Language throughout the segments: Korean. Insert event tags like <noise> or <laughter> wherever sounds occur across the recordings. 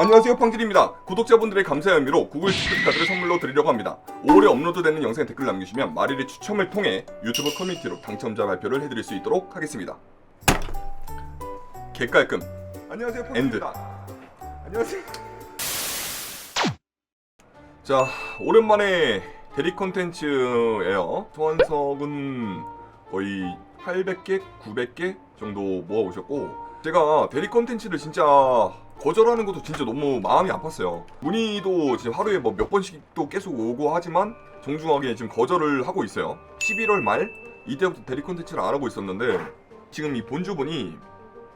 안녕하세요 팡질입니다. 구독자분들의 감사의 의미로 구글 기프트 카드를 선물로 드리려고 합니다. 5월에 업로드되는 영상에 댓글 남기시면 마릴의 추첨을 통해 유튜브 커뮤니티로 당첨자 발표를 해드릴 수 있도록 하겠습니다. 개깔끔 안녕하세요 팡질입니다. 안녕하세요. 자 오랜만에 대리 컨텐츠예요. 소환석은 거의 800개, 900개 정도 모아오셨고 제가 대리 컨텐츠를 진짜 거절하는 것도 진짜 너무 마음이 아팠어요. 문의도 지금 하루에 뭐 몇 번씩도 계속 오고 하지만 정중하게 지금 거절을 하고 있어요. 11월 말 이때부터 대리 컨텐츠를 안 하고 있었는데 지금 이 본주분이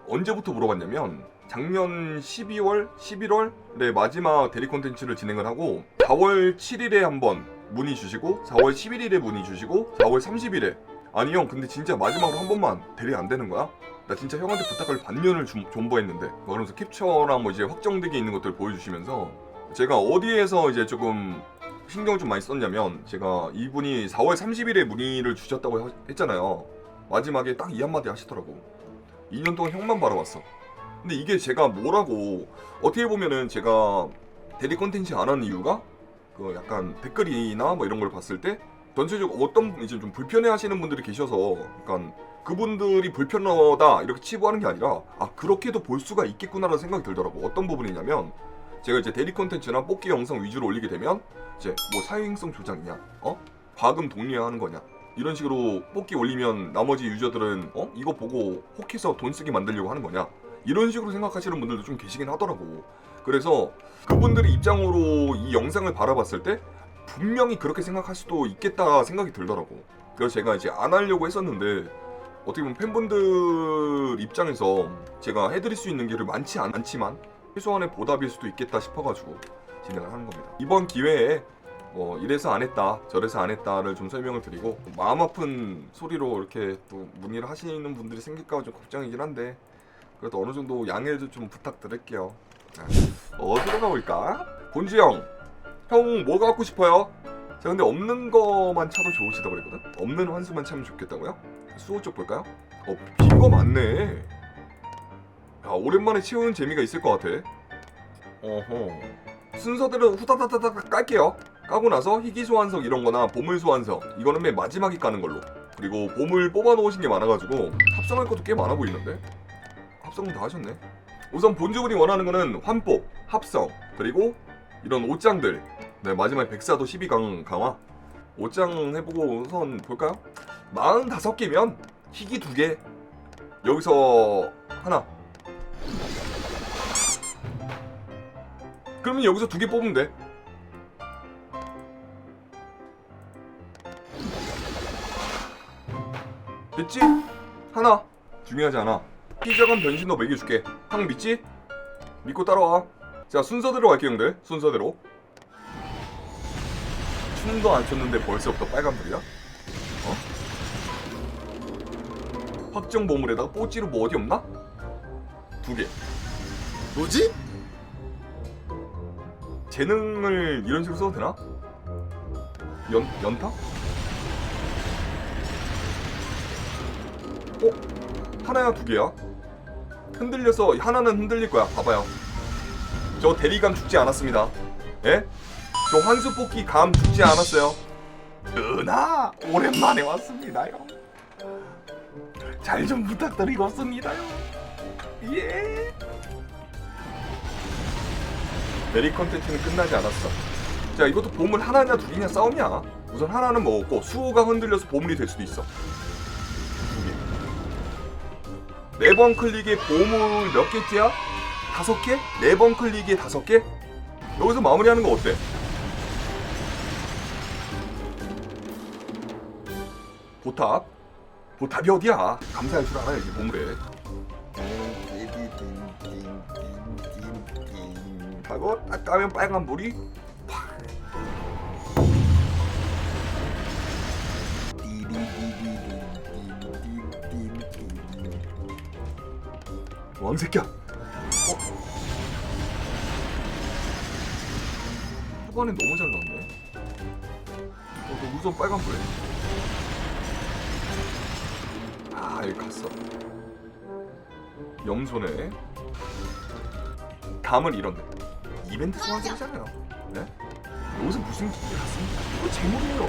언제부터 물어봤냐면 작년 12월, 11월에 마지막 대리 컨텐츠를 진행을 하고 4월 7일에 한번 문의 주시고 4월 11일에 문의 주시고 4월 30일에 아니 형 근데 진짜 마지막으로 한 번만 대리 안 되는 거야? 나 진짜 형한테 부탁을 반년을 좀, 존버했는데. 뭐 그러면서 캡처랑 뭐 이제 확정되게 있는 것들 보여주시면서. 제가 어디에서 이제 조금 신경을 좀 많이 썼냐면 제가 이분이 4월 30일에 문의를 주셨다고 하- 했잖아요. 마지막에 딱 이 한마디 하시더라고. 2년 동안 형만 바라봤어. 근데 이게 제가 뭐라고 어떻게 보면은 제가 대리 컨텐츠 안 하는 이유가 그 약간 댓글이나 뭐 이런 걸 봤을 때 전체적으로 어떤 이제 좀 불편해 하시는 분들이 계셔서 약간 그분들이 불편하다 이렇게 치부하는 게 아니라 아 그렇게도 볼 수가 있겠구나라는 생각이 들더라고. 어떤 부분이냐면 제가 이제 대리 컨텐츠나 뽑기 영상 위주로 올리게 되면 이제 뭐 사행성 조작이냐 어? 과금 독려하는 거냐 이런 식으로 뽑기 올리면 나머지 유저들은 어? 이거 보고 혹해서 돈 쓰게 만들려고 하는 거냐 이런 식으로 생각하시는 분들도 좀 계시긴 하더라고. 그래서 그분들의 입장으로 이 영상을 바라봤을 때 분명히 그렇게 생각할 수도 있겠다 생각이 들더라고 그래서 제가 이제 안 하려고 했었는데 어떻게 보면 팬분들 입장에서 제가 해드릴 수 있는 길을 많지 않, 않지만 최소한의 보답일 수도 있겠다 싶어가지고 진행을 하는 겁니다. 이번 기회에 뭐 이래서 안 했다 저래서 안 했다를 좀 설명을 드리고 마음 아픈 소리로 이렇게 또 문의를 하시는 분들이 생길까 좀 걱정이긴 한데 그래도 어느 정도 양해를 좀 부탁드릴게요. 자, 어디로 가볼까? 형, 형 뭐 갖고 싶어요? 자 근데 없는 거만 차도 좋으시다 그랬거든? 없는 환수만 차면 좋겠다고요? 수호 쪽 볼까요? 어, 빈 거 많네. 야, 오랜만에 채우는 재미가 있을 것 같아. 어허. 순서대로 후다다다닥 깔게요. 까고 나서 희귀 소환석 이런 거나 보물 소환석, 이거는 맨 마지막에 까는 걸로. 그리고 보물 뽑아 놓으신 게 많아가지고 합성할 것도 꽤 많아 보이는데? 합성은 다 하셨네. 우선 본주분이 원하는 거는 환복, 합성, 그리고 이런 옷장들. 네, 마지막에 백사도 12강 강화. 옷장 해보고 우선 볼까요? 45개면 희귀 2개 여기서 하나 그러면 여기서 두개 뽑으면 돼 됐지? 하나 중요하지 않아 피자간 변신도 먹여줄게 형 믿지? 믿고 따라와 자 순서대로 갈게 형들 순서대로 춤도 안 췄는데 벌써부터 빨간불이야? 확정 보물에다가 뽀찌로 뭐 어디 없나? 두 개. 뭐지? 재능을 이런 식으로 써도 되나? 연 연타? 어? 하나야 두 개야? 흔들려서 하나는 흔들릴 거야. 봐봐요. 저 대리감 죽지 않았습니다. 예? 저 환수 뽑기 감 죽지 않았어요. 은하 오랜만에 왔습니다요. 잘 좀 부탁드리겠습니다요. 예. 메리 컨텐츠는 끝나지 않았어. 자, 이것도 보물 하나냐 둘이냐 싸움이야. 우선 하나는 먹었고 수호가 흔들려서 보물이 될 수도 있어. 두 개. 네번 클릭에 보물 몇 개째야? 다섯 개? 네 번 클릭에 다섯 개? 여기서 마무리하는 거 어때? 보탑? 보탑이 어디야? 감사할 줄 알아야지 보물에. 하고 딱 까면 빨간 불이 팍. 왕새끼야. 초반에 너무 잘 나왔네. 어, 너 우선 빨간 불. 아, 여기 갔어. 염소네. 감을 잃었네. 이벤트 소환술이잖아요. 네? 여기서 무슨 기회 같습니다. 이거 재물이에요.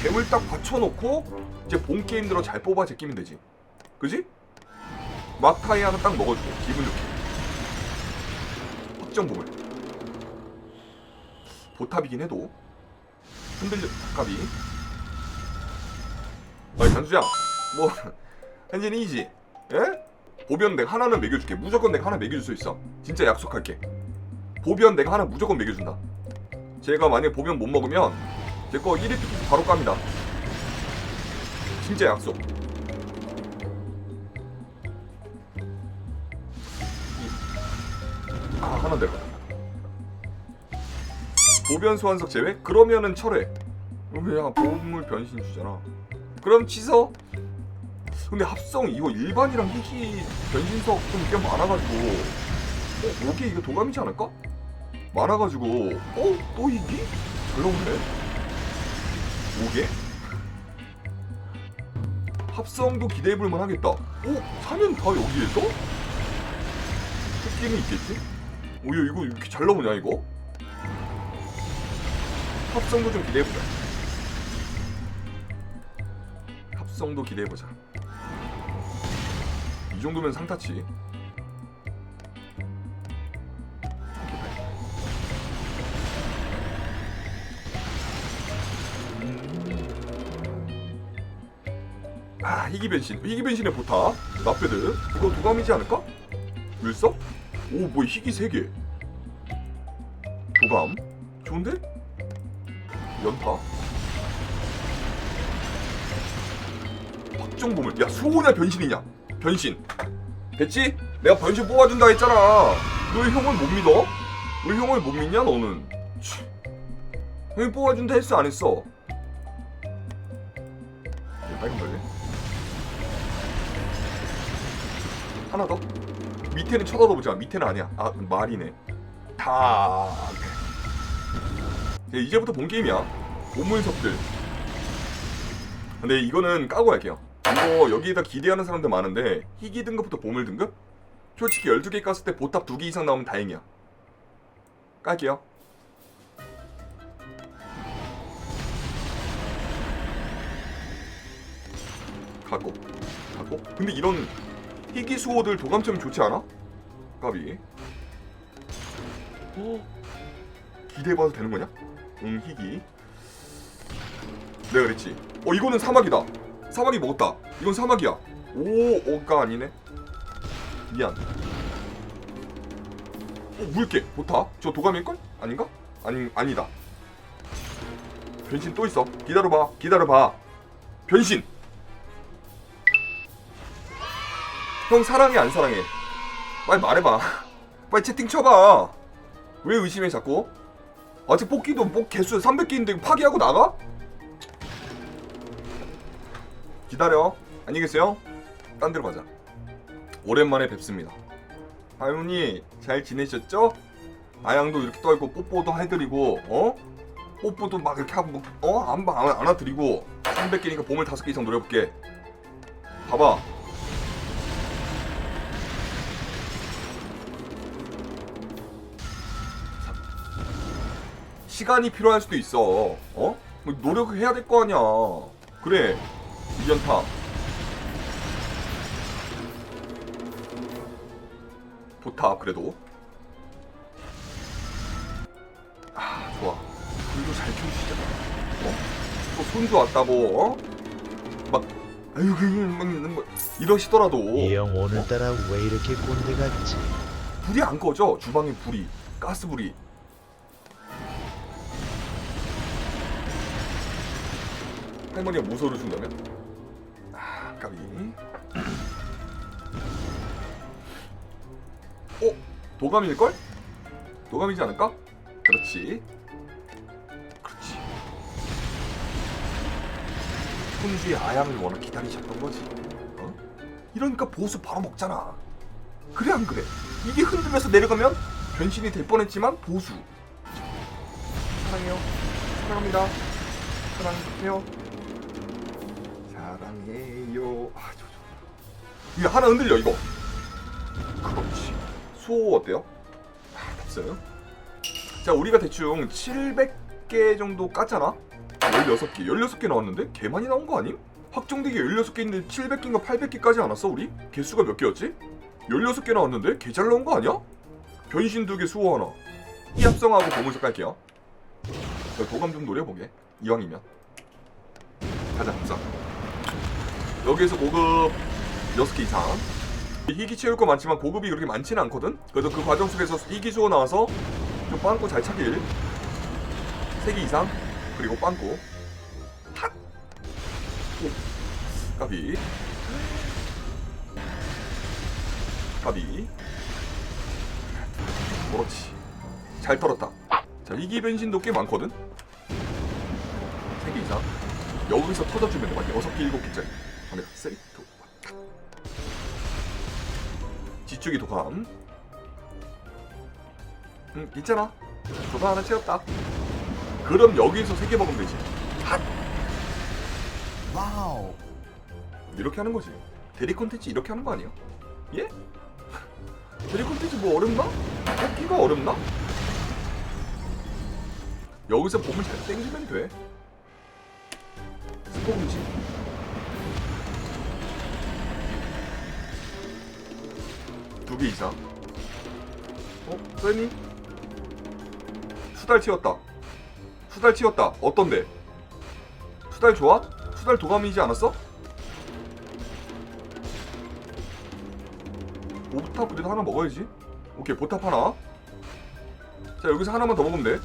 재물 딱 받쳐놓고 이제 본 게임 들어 잘 뽑아 제끼면 되지. 그지? 막타이 하나 딱 먹어주고 기분 좋게. 확정 보물. 보탑이긴 해도 흔들려 닭갑이. 아니 단수야 뭐 <laughs> 한진이지? 예? 보변 내가 하나는 먹여줄게. 무조건 내가 하나 먹여줄 수 있어. 진짜 약속할게. 보변 내가 하나 무조건 먹여준다. 제가 만약에 보변 못 먹으면 제 거 1위 티켓 바로 깝니다. 진짜 약속. 이- 아 하나 내가. 보변 소환석 제외? 그러면은 철회. 그냥 보물 변신 주잖아. 그럼 취소? 근데 합성 이거 일반이랑 희귀 변신석 좀 꽤 많아가지고 어? 이게 이거 도감이지 않을까? 많아가지고 어? 또 희귀? 잘 나오네 5개? 합성도 기대해볼만 하겠다 어? 사면 다 여기에서? 토끼는 있겠지? 오야 이거 이렇게 잘 나오냐 이거? 합성도 좀 기대해보자 합성도 기대해보자 이 정도면 상타치. 아 희귀 변신, 희귀 변신의 보타, 나페드. 이거 도감이지 않을까? 율석? 오 뭐야 희귀 3개. 도감? 좋은데? 연타. 확정 보물. 야 수호냐 변신이냐? 변신. 됐지? 내가 변신 뽑아준다 했잖아. 너왜 형을 못 믿어? 왜 형을 못 믿냐 너는? 치. 형이 뽑아준다 했어 안 했어? 얘 빨간 벌레. 하나 더. 밑에는 쳐다보지 마. 밑에는 아니야. 아 말이네. 다. 야, 이제부터 본 게임이야. 보물석들. 근데 이거는 까고 할게요. 이거 여기에다 기대하는 사람들 많은데 희귀 등급부터 보물 등급? 솔직히 12개 깠을 때 보탑 2개 이상 나오면 다행이야. 깔게요. 갖고 갖고 근데 이런 희귀 수호들 도감점 좋지 않아? 까비 어? 기대해봐도 되는 거냐? 응 희귀 내가 그랬지. 어 이거는 사막이다. 사막이 먹었다. 이건 사막이야. 오 오가 아니네. 미안. 어 물개. 좋다. 저 도감일걸? 아닌가? 아니 아니다. 변신 또 있어. 기다려봐. 기다려봐. 변신. 형 사랑해 안 사랑해? 빨리 말해봐. <laughs> 빨리 채팅 쳐봐. 왜 의심해 자꾸 아직 뽑기도 뭐 개수 300개인데 파기하고 나가? 기다려 안녕히 계세요 딴 데로 가자 오랜만에 뵙습니다 하윤이 잘 지내셨죠? 아양도 이렇게 떠있고 뽀뽀도 해드리고 어? 뽀뽀도 막 이렇게 하고 어? 안, 안, 안아드리고 300개니까 보물 5개 이상 노려볼게 봐봐 시간이 필요할 수도 있어. 어? 뭐 노력해야 될 거 아니야. 그래 이연타. 보탑 그래도. 아 좋아. 불도 잘 켜주시잖아 어? 또 손주 왔다고 어? 막 아유 그냥 막, 막 이러시더라도. 이형 오늘따라 왜 이렇게 꼰대 같지? 불이 안 꺼져 주방에 불이. 가스불이 할머니가 무소를 준다면 아 까비 어? 도감일걸? 도감이지 않을까? 그렇지 그렇지 손주의 아양을 워낙 기다리셨던 거지 어? 이러니까 보수 바로 먹잖아 그래 안 그래? 이게 흔들려서 내려가면 변신이 될 뻔했지만 보수. 사랑해요. 사랑합니다. 사랑해요. 이거 하나 흔들려 이거. 그렇지. 수호 어때요? 아, 답어요 자 우리가 대충 700개 정도 깠잖아 16개 16개 나왔는데 개 많이 나온 거 아님? 확정되게 16개인데 700개인가 800개 까지 않았어 우리? 개수가 몇 개였지? 16개 나왔는데 개 잘 나온 거 아니야? 변신 두개 수호 하나 이 합성하고 보물서 깔게요 자, 도감 좀 노려보게 이왕이면 가자 합성 여기에서 고급 6개 이상. 희귀 채울 거 많지만 고급이 그렇게 많지는 않거든? 그래서 그 과정 속에서 희귀 수호 나와서 좀 빵꾸 잘 차길. 3개 이상. 그리고 빵꾸. 핫! 오, 까비. 까비. 그렇지. 잘 털었다. 자 희귀 변신도 꽤 많거든? 3개 이상. 여기서 터져주면 돼. 맞지? 6개 7개짜리. 갑니다 세리 투 지축이 도감 응 있잖아 도감 하나 채웠다 그럼 여기서 3개 먹으면 되지 핫 와우. 이렇게 하는 거지 대리 콘텐츠 이렇게 하는 거 아니야? 예? <laughs> 대리 콘텐츠 뭐 어렵나? 뽑기가 어렵나? 여기서 보면 잘 땡기면 돼 스포 금지 두 개 이상 어? 쏘니? 수달 튀었다 수달 튀었다 어떤데? 수달 좋아? 수달 도감이지 않았어? 오탑 그래도 하나 먹어야지. 오케이 보탑 하나. 자 여기서 하나만 더 먹으면 돼.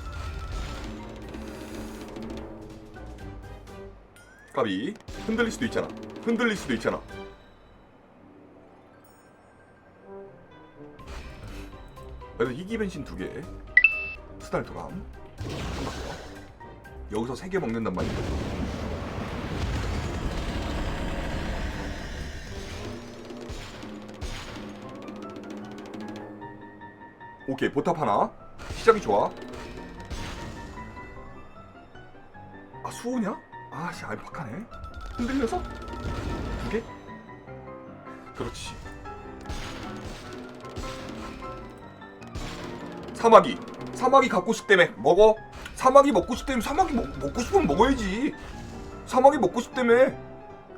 까비 흔들릴 수도 있잖아. 흔들릴 수도 있잖아. 그래도 희귀 변신 두 개. 수달 도감. 한바퀴요. 여기서 세 개 먹는단 말이야. 오케이 보탑 하나 시작이 좋아 아 수호냐? 아씨 알팍하네 흔들려서 두 개? 그렇지 사마귀 사마귀 갖고 싶다며 먹어 사마귀 먹고 싶다며 사마귀 먹, 먹고 싶으면 먹어야지 사마귀 먹고 싶다며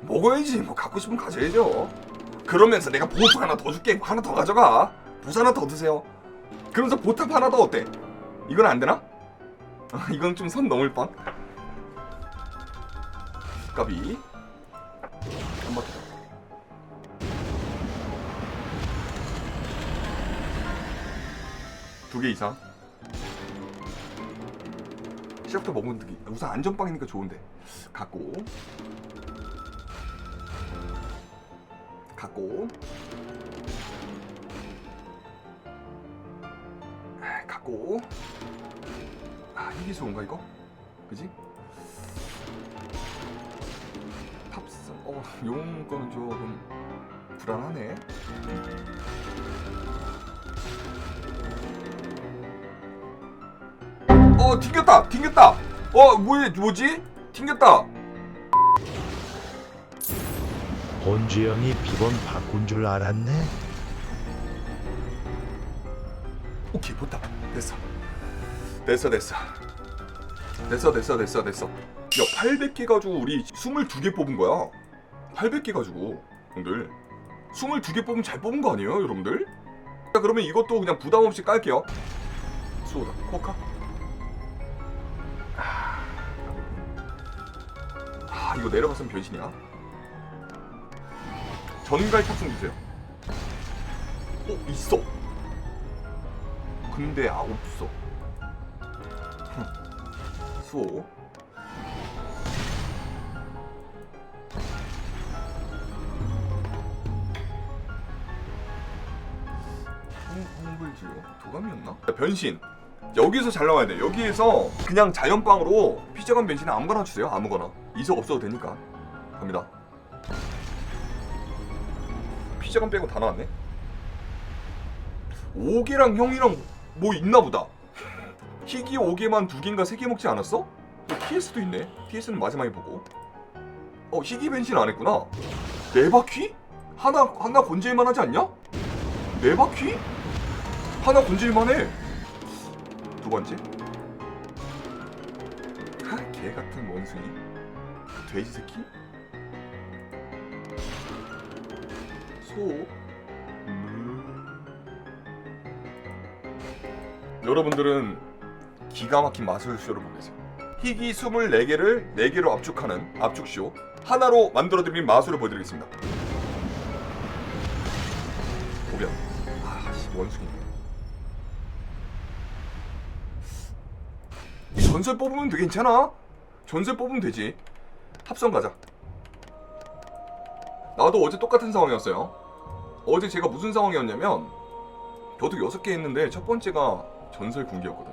먹어야지 뭐 갖고 싶으면 가져야죠 그러면서 내가 보스 하나 더 줄게 하나 더 가져가 보스 하나 더 드세요 그러면서 보탑 하나 더 어때? 이건 안 되나? 아, <laughs> 이건 좀 선 넘을 뻔. 까비. 두 개 이상. 시작부터 먹은 게 우선 안전빵이니까 좋은데. 갖고. 갖고. 아, 갖고 아 이게 좋은가 이거? 그지? 탑승 어 요런 거는 조금 불안하네 어 튕겼다 튕겼다. 어 뭐야 뭐지? 튕겼다. 본주 형이 비번 바꾼 줄 알았네. 오케이 보다. 됐어. 됐어 됐어. 됐어 됐어 됐어 됐어. 야 800개 가지고 우리 22개 뽑은 거야. 800개 가지고 형들. 22개 뽑으면 잘 뽑은 거 아니에요 여러분들? 자 그러면 이것도 그냥 부담 없이 깔게요. 수호다 코카 아 이거 내려갔으면 변신이야 전갈 탑승 주세요 어 있어 근데 아 없어. 흠. 수호. 홍- 홍불지요? 도감이었나? 변신. 여기서 잘 나와야 돼. 여기에서 그냥 자연빵으로 피자감 변신에 아무거나 주세요. 아무거나. 이석 없어도 되니까. 갑니다. 피자감 빼고 다 나왔네. 오개랑 형이랑 뭐 있나 보다. 희귀 5개만 2개인가 3개 먹지 않았어? 또 TS도 있네. TS는 마지막에 보고. 어, 희귀 변신 안 했구나. 네 바퀴? 하나 하나 건질만 하지 않냐? 네 바퀴? 하나 건질만 해. 두 번째. 개 같은 원숭이? 돼지 새끼? 소? 음. 여러분들은 기가 막힌 마술쇼를 보고 계세요. 희귀 24개를 4개로 압축하는 압축쇼. 하나로 만들어드린 마술을 보여드리겠습니다. 오변 아씨 원숭이. 이 전설 뽑으면 되게 괜찮아 전설 뽑으면 되지. 합성 가자. 나도 어제 똑같은 상황이었어요. 어제 제가 무슨 상황이었냐면 저도 6개 했는데 첫 번째가 전설 군기였거든.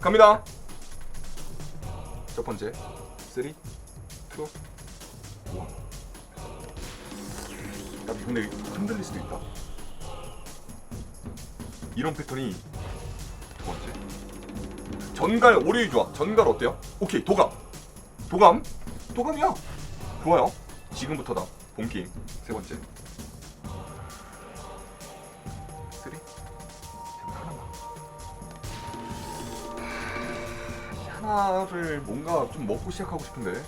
갑니다. 첫 번째. 3 2 1나 근데 흔들릴 수도 있다. 이런 패턴이 두 번째. 전갈 오류이 좋아. 전갈 어때요? 오케이 도감. 도감. 도감이야. 좋아요. 지금부터다. 본 게임 세 번째. 쓰리. 제발 하나만. 하나를 뭔가 좀 먹고 시작하고 싶은데.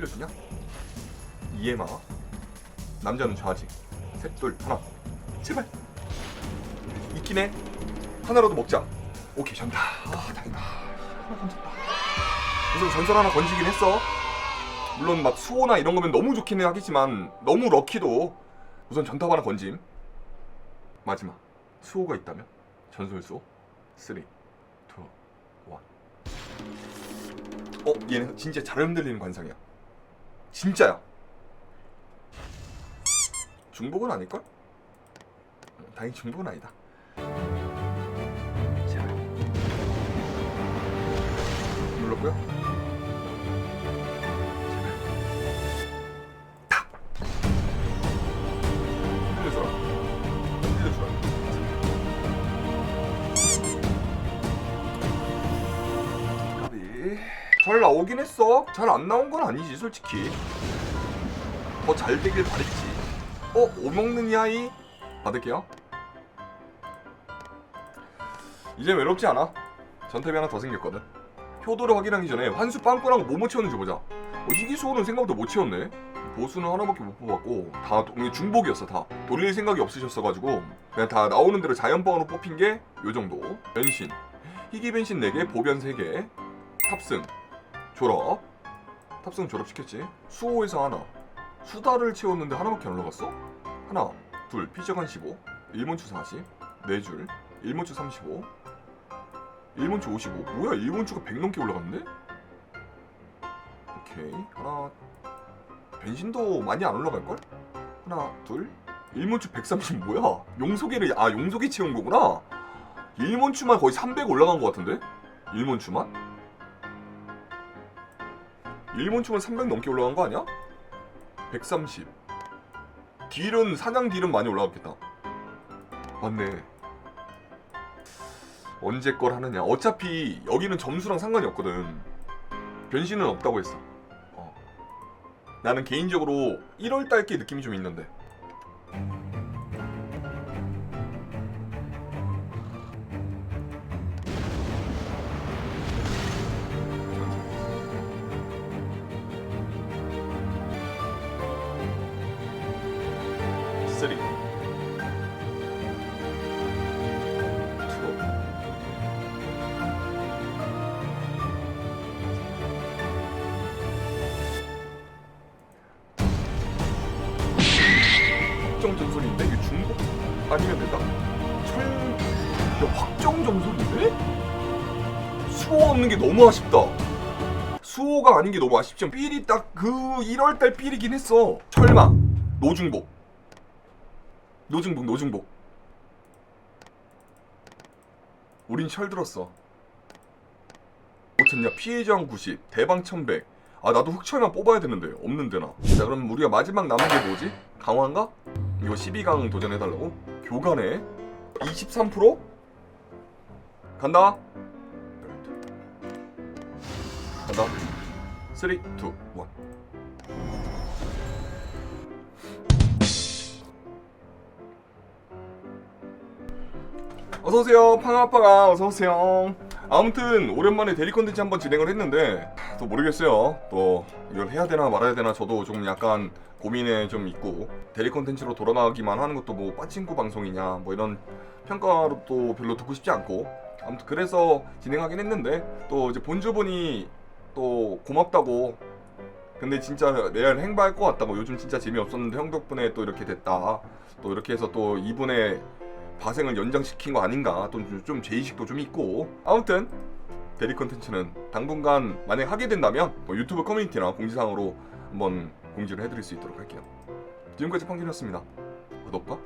흔들려주냐? 이해마. 남자는 좌지. 셋, 둘, 하나. 제발. 있긴 해. 하나라도 먹자. 오케이, 전다. 아, 다행이다. 하나 건졌다. 우선 전설 하나 건지긴 했어. 물론 막 수호나 이런 거면 너무 좋기는 하겠지만 너무 럭키도 우선 전탑 하나 건짐. 마지막 수호가 있다면 전설 수호 3 2 1 어? 얘는 진짜 잘 흔들리는 관상이야 진짜야 중복은 아닐걸? 어, 다행히 중복은 아니다. 눌렀고요 잘 나오긴 했어. 잘 안 나온 건 아니지 솔직히. 더 잘 되길 바랬지. 어? 오먹는 야이? 받을게요. 이제 외롭지 않아. 전탭이 하나 더 생겼거든. 효도를 확인하기 전에 환수 빵꾸랑 뭐뭐 채웠는지 보자. 어, 희귀수호는 생각보다 못 채웠네. 보수는 하나밖에 못 뽑았고 다 도- 중복이었어 다. 돌릴 생각이 없으셨어가지고 그냥 다 나오는 대로 자연방으로 뽑힌 게 요 정도. 변신. 희귀 변신 4개 보변 3개. 탑승 졸업? 탑승 졸업시켰지? 수호에서 하나. 수다를 채웠는데 하나밖에 안 올라갔어? 하나 둘 피저간 15 일본추 40 4줄. 일본추 35 일본추 55 뭐야 일본추가 100 넘게 올라갔는데? 오케이 하나. 변신도 많이 안 올라갈걸? 하나 둘. 일본추 130 뭐야? 용소개를 아 용소개 채운 거구나. 일본추만 거의 300 올라간 것 같은데? 일본추만? 일본추만 300 넘게 올라간 거 아니야? 130 딜은 사냥 딜은 많이 올라갔겠다. 맞네. 언제 걸 하느냐. 어차피 여기는 점수랑 상관이 없거든. 변신은 없다고 했어. 어. 나는 개인적으로 1월 달게 느낌이 좀 있는데 아니면 된다. 철, 야 확정 전설인데? 수호 없는 게 너무 아쉽다. 수호가 아닌 게 너무 아쉽지만 삘이 딱 그 1월달 삘이긴 했어. 철마 노중복 노중복 노중복 우린 철 들었어 못했냐 피해 저항 90 대방 1100 아 나도 흑철만 뽑아야 되는데 없는데 나 자 그럼 우리가 마지막 남은 게 뭐지? 강화인가? 이거 12강 도전해달라고? 교관에 23% 간다. 간다. 3 2 1 어서오세요 팡아빠가. 어서오세요. 아무튼 오랜만에 대리 컨텐츠 한번 진행을 했는데 또 모르겠어요. 또 이걸 해야 되나 말아야 되나 저도 좀 약간 고민에 좀 있고 대리 컨텐츠로 돌아나가기만 하는 것도 뭐 빠친구 방송이냐 뭐 이런 평가로 또 별로 듣고 싶지 않고 아무튼 그래서 진행하긴 했는데 또 이제 본주분이 또 고맙다고 근데 진짜 내일 행바할 것 같다고 요즘 진짜 재미없었는데 형 덕분에 또 이렇게 됐다. 또 이렇게 해서 또 이분의 바생을 연장시킨 거 아닌가. 또좀 죄의식도 좀 있고. 아무튼 대리 컨텐츠는 당분간 만약 하게 된다면 뭐 유튜브 커뮤니티나 공지사항으로 한번 공지를 해드릴 수 있도록 할게요. 지금까지 판결이었습니다. 구독과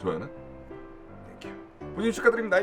좋아요는 땡큐 본인 축하드립니다